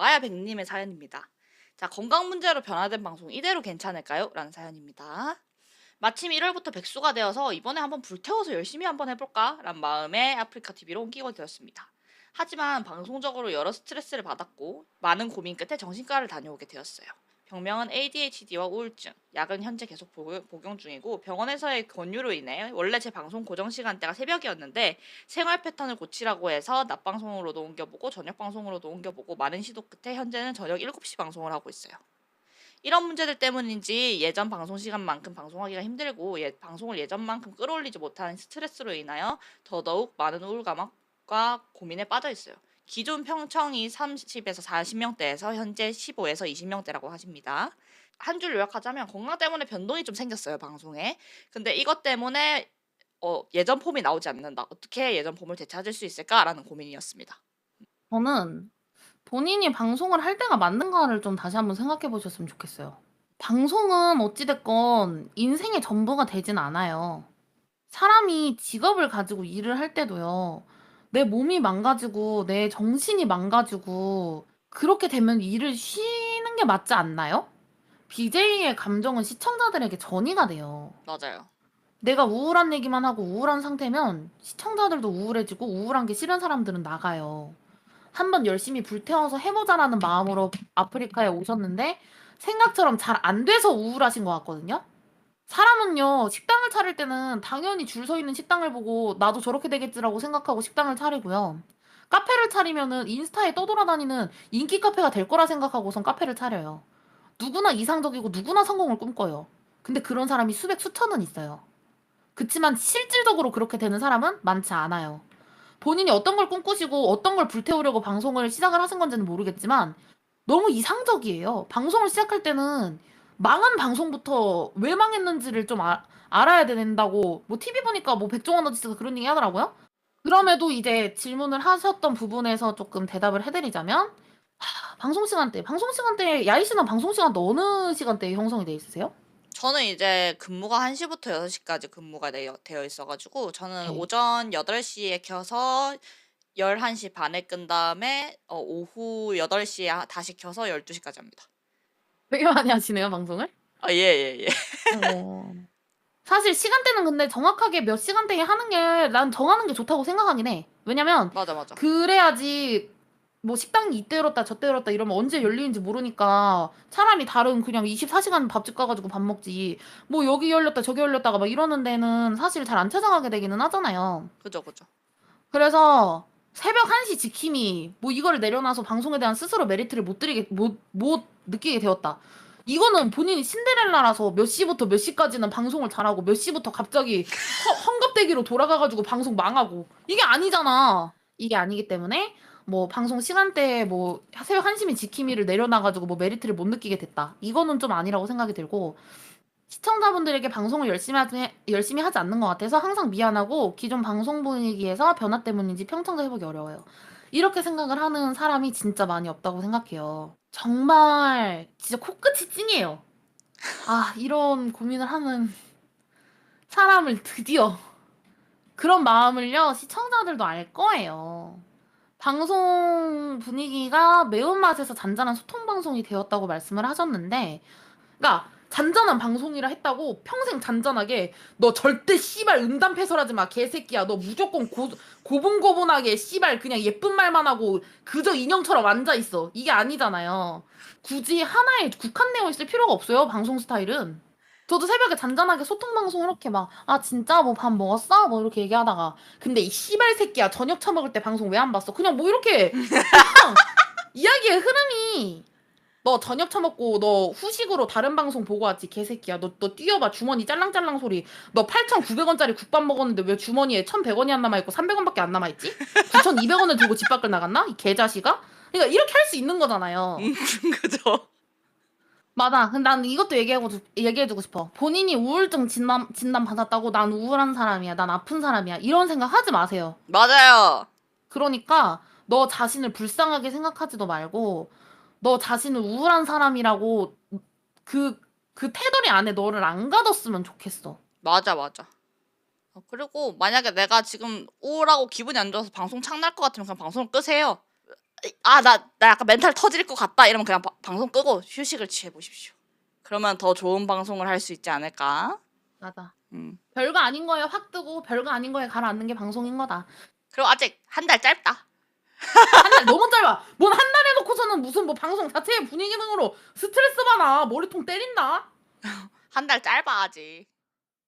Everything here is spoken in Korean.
마야백님의 사연입니다. 자, 건강 문제로 변화된 방송 이대로 괜찮을까요? 라는 사연입니다. 마침 1월부터 백수가 되어서 이번에 한번 불태워서 열심히 한번 해볼까? 라는 마음에 아프리카 TV로 옮기게 되었습니다. 하지만 방송적으로 여러 스트레스를 받았고 많은 고민 끝에 정신과를 다녀오게 되었어요. 병명은 ADHD와 우울증, 약은 현재 계속 복용, 중이고 병원에서의 권유로 인해 원래 제 방송 고정 시간대가 새벽이었는데 생활 패턴을 고치라고 해서 낮 방송으로도 옮겨보고 저녁 방송으로도 옮겨보고 많은 시도 끝에 현재는 저녁 7시 방송을 하고 있어요. 이런 문제들 때문인지 예전 방송 시간만큼 방송하기가 힘들고 예, 방송을 예전만큼 끌어올리지 못하는 스트레스로 인하여 더더욱 많은 우울감과 고민에 빠져 있어요. 기존 평청이 30에서 40명대에서 현재 15에서 20명대라고 하십니다. 한 줄 요약하자면 건강 때문에 변동이 좀 생겼어요 방송에. 근데 이것 때문에 어, 예전 폼이 나오지 않는다. 어떻게 예전 폼을 되찾을 수 있을까라는 고민이었습니다. 저는 본인이 방송을 할 때가 맞는가를 좀 다시 한번 생각해 보셨으면 좋겠어요. 방송은 어찌됐건 인생의 전부가 되진 않아요. 사람이 직업을 가지고 일을 할 때도요. 내 몸이 망가지고 내 정신이 망가지고 그렇게 되면 일을 쉬는 게 맞지 않나요? BJ의 감정은 시청자들에게 전이가 돼요. 맞아요. 내가 우울한 얘기만 하고 우울한 상태면 시청자들도 우울해지고 우울한 게 싫은 사람들은 나가요. 한번 열심히 불태워서 해보자라는 마음으로 아프리카에 오셨는데 생각처럼 잘 안 돼서 우울하신 것 같거든요. 사람은요, 식당을 차릴 때는 당연히 줄 서 있는 식당을 보고 나도 저렇게 되겠지라고 생각하고 식당을 차리고요. 카페를 차리면은 인스타에 떠돌아다니는 인기 카페가 될 거라 생각하고선 카페를 차려요. 누구나 이상적이고 누구나 성공을 꿈꿔요. 근데 그런 사람이 수백 수천은 있어요. 그치만 실질적으로 그렇게 되는 사람은 많지 않아요. 본인이 어떤 걸 꿈꾸시고 어떤 걸 불태우려고 방송을 시작을 하신 건지는 모르겠지만 너무 이상적이에요. 방송을 시작할 때는 망한 방송부터 왜 망했는지를 좀 아- 알아야 된다고 뭐 TV 보니까 뭐 백종원 아저씨가 그런 얘기 하더라고요. 그럼에도 이제 질문을 하셨던 부분에서 조금 대답을 해드리자면 하, 방송 시간대, 방송 시간대 야이 씨는 방송 시간대 어느 시간대에 형성이 돼 있으세요? 저는 이제 근무가 1시부터 6시까지 근무가 되어, 되어 있어가지고 저는 네. 오전 8시에 켜서 11시 반에 끈 다음에 어, 오후 8시에 다시 켜서 12시까지 합니다. 되게 많이 하시네요 방송을. 아, 예, 예, 예. 어. 사실 시간대는 근데 정확하게 몇 시간대에 하는 게 난 정하는 게 좋다고 생각하긴 해. 왜냐면 맞아, 맞아. 그래야지 뭐 식당이 이때 열었다 저때 열었다 이러면 언제 열리는지 모르니까 차라리 다른 그냥 24시간 밥집 가가지고 밥 먹지 뭐 여기 열렸다 저기 열렸다가 막 이러는 데는 사실 잘 안 찾아가게 되기는 하잖아요. 그죠, 그죠. 그래서 새벽 1시 지킴이 뭐 이거를 내려놔서 방송에 대한 스스로 메리트를 못 드리게 못, 못 느끼게 되었다. 이거는 본인이 신데렐라라서 몇 시부터 몇 시까지는 방송을 잘하고 몇 시부터 갑자기 허, 헝겊대기로 돌아가가지고 방송 망하고 이게 아니잖아. 이게 아니기 때문에 뭐 방송 시간대에 뭐 새벽 1시면 지킴이를 내려놔가지고 뭐 메리트를 못 느끼게 됐다. 이거는 좀 아니라고 생각이 들고 시청자분들에게 방송을 열심히 하지, 열심히 하지 않는 것 같아서 항상 미안하고 기존 방송 분위기에서 변화 때문인지 평정도 해보기 어려워요. 이렇게 생각을 하는 사람이 진짜 많이 없다고 생각해요. 정말 진짜 코끝이 찡해요. 아 이런 고민을 하는 사람을 드디어 그런 마음을요 시청자들도 알 거예요. 방송 분위기가 매운맛에서 잔잔한 소통 방송이 되었다고 말씀을 하셨는데, 그러니까 잔잔한 방송이라 했다고 평생 잔잔하게 너 절대 씨발 음담 패설하지 마 개새끼야. 너 무조건 고, 고분고분하게 씨발 그냥 예쁜 말만 하고 그저 인형처럼 앉아 있어. 이게 아니잖아요. 굳이 하나에 국한되어 있을 필요가 없어요 방송 스타일은. 저도 새벽에 잔잔하게 소통 방송 이렇게 막 아 진짜? 뭐 밥 먹었어? 뭐 이렇게 얘기하다가. 근데 이 씨발 새끼야 저녁 처먹을 때 방송 왜 안 봤어? 그냥 뭐 이렇게 그냥 이야기의 흐름이 너 저녁 처먹고 너 후식으로 다른 방송 보고 왔지 개새끼야 너, 너 뛰어봐 주머니 짤랑짤랑 소리 너 8,900원짜리 국밥 먹었는데 왜 주머니에 1,100원이 안 남아있고 300원밖에 안 남아있지? 9,200원을 들고 집 밖을 나갔나? 이 개자식아? 그러니까 이렇게 할 수 있는 거잖아요 음, 그죠. 맞아 근데 난 이것도 얘기하고, 주- 얘기해주고 싶어 본인이 우울증 진단, 진단 받았다고 난 우울한 사람이야 난 아픈 사람이야 이런 생각 하지 마세요 맞아요. 그러니까 너 자신을 불쌍하게 생각하지도 말고 너 자신을 우울한 사람이라고 그, 그 테두리 안에 너를 안 가뒀으면 좋겠어. 맞아, 맞아. 어, 그리고 만약에 내가 지금 우울하고 기분이 안 좋아서 방송 창날 것 같으면 그냥 방송을 끄세요. 아 나 나 약간 멘탈 터질 것 같다 이러면 그냥 바- 방송 끄고 휴식을 취해 보십시오. 그러면 더 좋은 방송을 할 수 있지 않을까? 맞아. 음. 별거 아닌 거에 확 뜨고 별거 아닌 거에 가라앉는 게 방송인 거다. 그리고 아직 한 달 짧다. 한 달 너무 짧아. 뭔 한 달 해놓고서는 무슨 뭐 방송 자체의 분위기 등으로 스트레스 받아. 머리통 때린다. 한 달 짧아 아직.